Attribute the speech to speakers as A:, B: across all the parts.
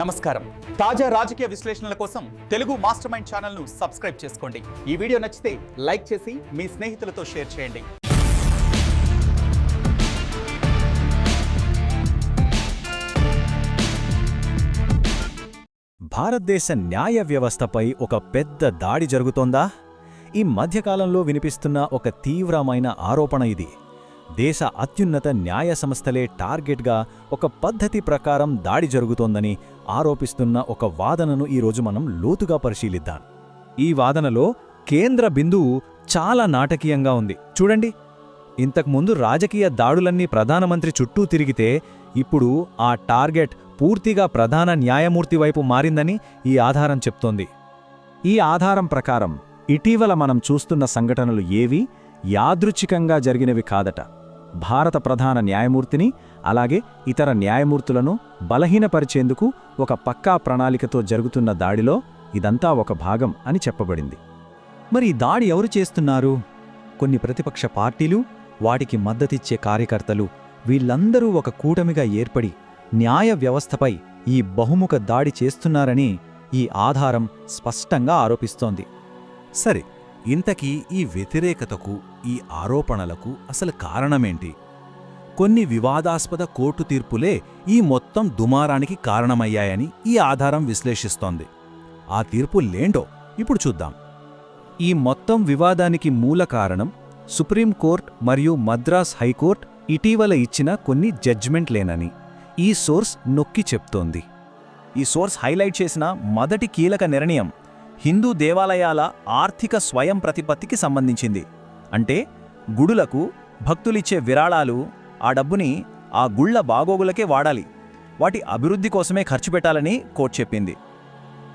A: నమస్కారం. తాజా రాజకీయ విశ్లేషణల కోసం తెలుగు మాస్టర్ మైండ్ ఛానల్ను సబ్స్క్రైబ్ చేసుకోండి. ఈ వీడియో నచ్చితే లైక్ చేసి మీ స్నేహితులతో షేర్ చేయండి.
B: భారతదేశ న్యాయ వ్యవస్థపై ఒక పెద్ద దాడి జరుగుతోందా? ఈ మధ్యకాలంలో వినిపిస్తున్న ఒక తీవ్రమైన ఆరోపణ ఇది. దేశ అత్యున్నత న్యాయ సంస్థలే టార్గెట్గా ఒక పద్ధతి ప్రకారం దాడి జరుగుతోందని ఆరోపిస్తున్న ఒక వాదనను ఈరోజు మనం లోతుగా పరిశీలిద్దాం. ఈ వాదనలో కేంద్ర బిందువు చాలా నాటకీయంగా ఉంది. చూడండి. ఇంతకుముందు రాజకీయ దాడులన్నీ ప్రధానమంత్రి చుట్టూ తిరిగితే ఇప్పుడు ఆ టార్గెట్ పూర్తిగా ప్రధాన న్యాయమూర్తి వైపు మారిందని ఈ ఆధారం చెప్తోంది. ఈ ఆధారం ప్రకారం ఇటీవల మనం చూస్తున్న సంఘటనలు ఏవీ? యాదృచ్ఛికంగా జరిగినవి కాదట. భారత ప్రధాన న్యాయమూర్తిని అలాగే ఇతర న్యాయమూర్తులను బలహీనపరిచేందుకు ఒక పక్కా ప్రణాళికతో జరుగుతున్న దాడిలో ఇదంతా ఒక భాగం అని చెప్పబడింది. మరి ఈ దాడి ఎవరు చేస్తున్నారు? కొన్ని ప్రతిపక్ష పార్టీలు వాటికి మద్దతిచ్చే కార్యకర్తలు వీళ్ళందరూ ఒక కూటమిగా ఏర్పడి న్యాయ వ్యవస్థపై ఈ బహుముఖ దాడి చేస్తున్నారని ఈ ఆధారం స్పష్టంగా ఆరోపిస్తోంది.
C: సరే ఇంతకీ ఈ వ్యతిరేకతకు ఈ ఆరోపణలకు అసలు కారణమేంటి? కొన్ని వివాదాస్పద కోర్టు తీర్పులే ఈ మొత్తం దుమారానికి కారణమయ్యాయని ఈ ఆధారం విశ్లేషిస్తోంది. ఆ తీర్పులేంటో ఇప్పుడు చూద్దాం.
B: ఈ మొత్తం వివాదానికి మూల కారణం సుప్రీంకోర్ట్ మరియు మద్రాస్ హైకోర్ట్ ఇటీవల ఇచ్చిన కొన్ని జడ్జిమెంట్లేనని ఈ సోర్స్ నొక్కి చెప్తోంది. ఈ సోర్స్ హైలైట్ చేసిన మొదటి కీలక నిర్ణయం హిందూ దేవాలయాల ఆర్థిక స్వయం ప్రతిపత్తికి సంబంధించింది. అంటే గుడులకు భక్తులిచ్చే విరాళాలు ఆ డబ్బుని ఆ గుళ్ళ బాగోగులకే వాడాలి. వాటి అభివృద్ధి కోసమే ఖర్చు పెట్టాలని కోర్టు చెప్పింది.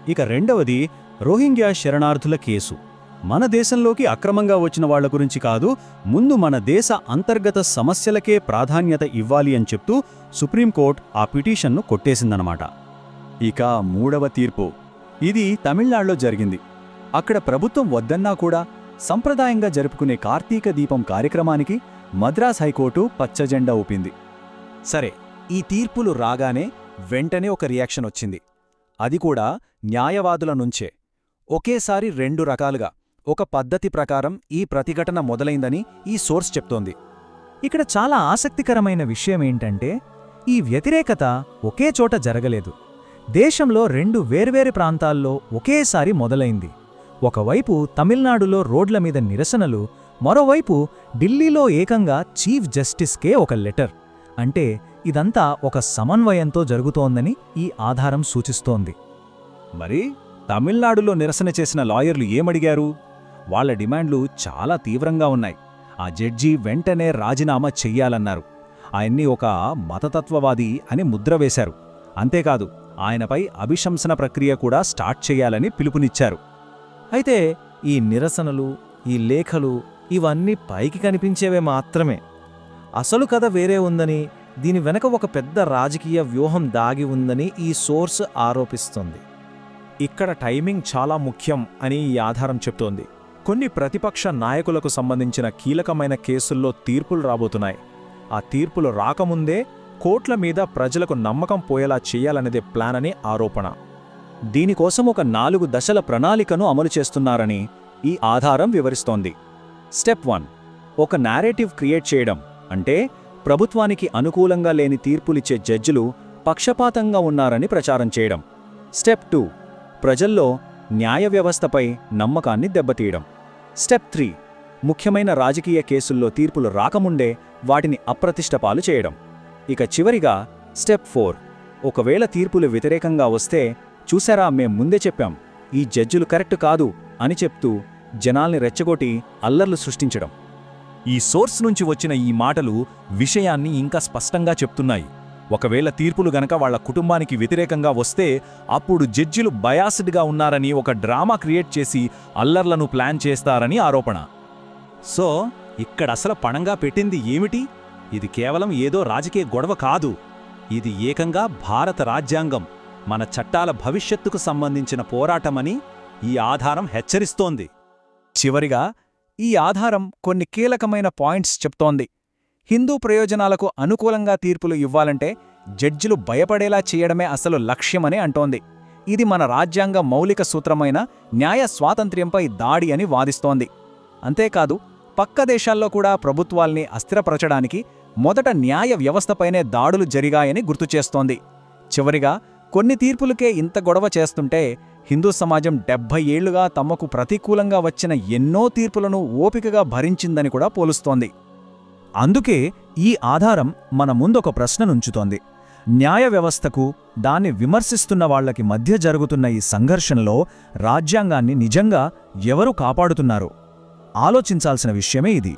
B: ఇక రెండవది రోహింగ్యా శరణార్థుల కేసు. మన దేశంలోకి అక్రమంగా వచ్చిన వాళ్ళ గురించి కాదు ముందు మన దేశ అంతర్గత సమస్యలకే ప్రాధాన్యత ఇవ్వాలి అని చెప్తూ సుప్రీంకోర్టు ఆ పిటిషన్ను కొట్టేసిందనమాట ఇక మూడవ తీర్పు. ఇది తమిళనాడులో జరిగింది. అక్కడ ప్రభుత్వం వద్దన్నా కూడా సంప్రదాయంగా జరుపుకునే కార్తీక దీపం కార్యక్రమానికి మద్రాస్ హైకోర్టు పచ్చజెండా ఊపింది. సరే ఈ తీర్పులు రాగానే వెంటనే ఒక రియాక్షన్ వచ్చింది. అది కూడా న్యాయవాదుల నుంచే. ఒకేసారి రెండు రకాలుగా. ఒక పద్ధతి ప్రకారం ఈ ప్రతిఘటన మొదలైందని ఈ సోర్స్ చెప్తోంది. ఇక్కడ చాలా ఆసక్తికరమైన విషయమేంటంటే ఈ వ్యతిరేకత ఒకే చోట జరగలేదు. దేశంలో రెండు వేర్వేరు ప్రాంతాల్లో ఒకేసారి మొదలైంది. ఒకవైపు తమిళనాడులో రోడ్ల మీద నిరసనలు మరోవైపు ఢిల్లీలో ఏకంగా చీఫ్ జస్టిస్కే ఒక లెటర్. అంటే ఇదంతా ఒక సమన్వయంతో జరుగుతోందని ఈ ఆధారం సూచిస్తోంది. మరి తమిళనాడులో నిరసన చేసిన లాయర్లు ఏమడిగారు? వాళ్ళ డిమాండ్లు చాలా తీవ్రంగా ఉన్నాయి. ఆ జడ్జి వెంటనే రాజీనామా చెయ్యాలన్నారు. ఆయన్ని ఒక మతతత్వవాది అని ముద్ర వేశారు. అంతేకాదు ఆయనపై అభిశంసన ప్రక్రియ కూడా స్టార్ట్ చేయాలని పిలుపునిచ్చారు. అయితే ఈ నిరసనలు ఈ లేఖలు ఇవన్నీ పైకి కనిపించేవే మాత్రమే. అసలు కథ వేరే ఉందని దీని వెనక ఒక పెద్ద రాజకీయ వ్యూహం దాగి ఉందని ఈ సోర్స్ ఆరోపిస్తుంది. ఇక్కడ టైమింగ్ చాలా ముఖ్యం అని ఈ ఆధారం చెప్తోంది. కొన్ని ప్రతిపక్ష నాయకులకు సంబంధించిన కీలకమైన కేసుల్లో తీర్పులు రాబోతున్నాయి. ఆ తీర్పులు రాకముందే కోట్ల మీద ప్రజలకు నమ్మకం పోయేలా చేయాలనేదే ప్లాన్ అని ఆరోపణ దీనికోసం ఒక నాలుగు దశల ప్రణాళికను అమలు చేస్తున్నారని ఈ ఆధారం వివరిస్తోంది. Step one. ఒక నేరేటివ్ క్రియేట్ చేయడం. అంటే ప్రభుత్వానికి అనుకూలంగా లేని తీర్పులిచ్చే జడ్జిలు పక్షపాతంగా ఉన్నారని ప్రచారం చేయడం. Step two. ప్రజల్లో న్యాయ వ్యవస్థపై నమ్మకాన్ని దెబ్బతీయడం. Step three. ముఖ్యమైన రాజకీయ కేసుల్లో తీర్పులు రాకముండే వాటిని అప్రతిష్టపాలు చేయడం. ఇక చివరిగా స్టెప్ ఫోర్. ఒకవేళ తీర్పులు వ్యతిరేకంగా వస్తే చూసారా మేం ముందే చెప్పాం ఈ జడ్జులు కరెక్ట్ కాదు అని చెప్తూ జనాల్ని రెచ్చగొట్టి అల్లర్లు సృష్టించడం. ఈ సోర్స్ నుంచి వచ్చిన ఈ మాటలు విషయాన్ని ఇంకా స్పష్టంగా చెప్తున్నాయి. ఒకవేళ తీర్పులు గనక వాళ్ళ కుటుంబానికి వ్యతిరేకంగా వస్తే అప్పుడు జడ్జిలు బయాస్డ్గా ఉన్నారని ఒక డ్రామా క్రియేట్ చేసి అల్లర్లను ప్లాన్ చేస్తారని ఆరోపణ. సో ఇక్కడ అసలు పణంగా పెట్టింది ఏమిటి? ఇది కేవలం ఏదో రాజకీయ గొడవ కాదు. ఇది ఏకంగా భారత రాజ్యాంగం. మన చట్టాల భవిష్యత్తుకు సంబంధించిన పోరాటమని ఈ ఆధారం హెచ్చరిస్తోంది. చివరిగా ఈ ఆధారం కొన్ని కీలకమైన పాయింట్స్ చెప్తోంది. హిందూ ప్రయోజనాలకు అనుకూలంగా తీర్పులు ఇవ్వాలంటే జడ్జిలు భయపడేలా చేయడమే అసలు లక్ష్యమని అంటోంది. ఇది మన రాజ్యాంగ మౌలిక సూత్రమైన న్యాయ స్వాతంత్ర్యంపై దాడి అని వాదిస్తోంది. అంతేకాదు పక్క దేశాల్లో కూడా ప్రభుత్వాల్ని అస్థిరపరచడానికి మొదట న్యాయ వ్యవస్థపైనే దాడులు జరిగాయని గుర్తుచేస్తోంది చివరిగా కొన్ని తీర్పులకే ఇంత గొడవ చేస్తుంటే హిందూ సమాజం డెబ్భై ఏళ్ళుగా తమకు ప్రతికూలంగా వచ్చిన ఎన్నో తీర్పులను ఓపికగా భరించిందని కూడా పోలుస్తోంది.
D: అందుకే ఈ ఆధారం మన ముందొక ప్రశ్ననుంచుతోంది. న్యాయ వ్యవస్థకు దాన్ని విమర్శిస్తున్న వాళ్ళకి మధ్య జరుగుతున్న ఈ సంఘర్షణలో రాజ్యాంగాన్ని నిజంగా ఎవరు కాపాడుతున్నారు? ఆలోచించాల్సిన విషయమే ఇది.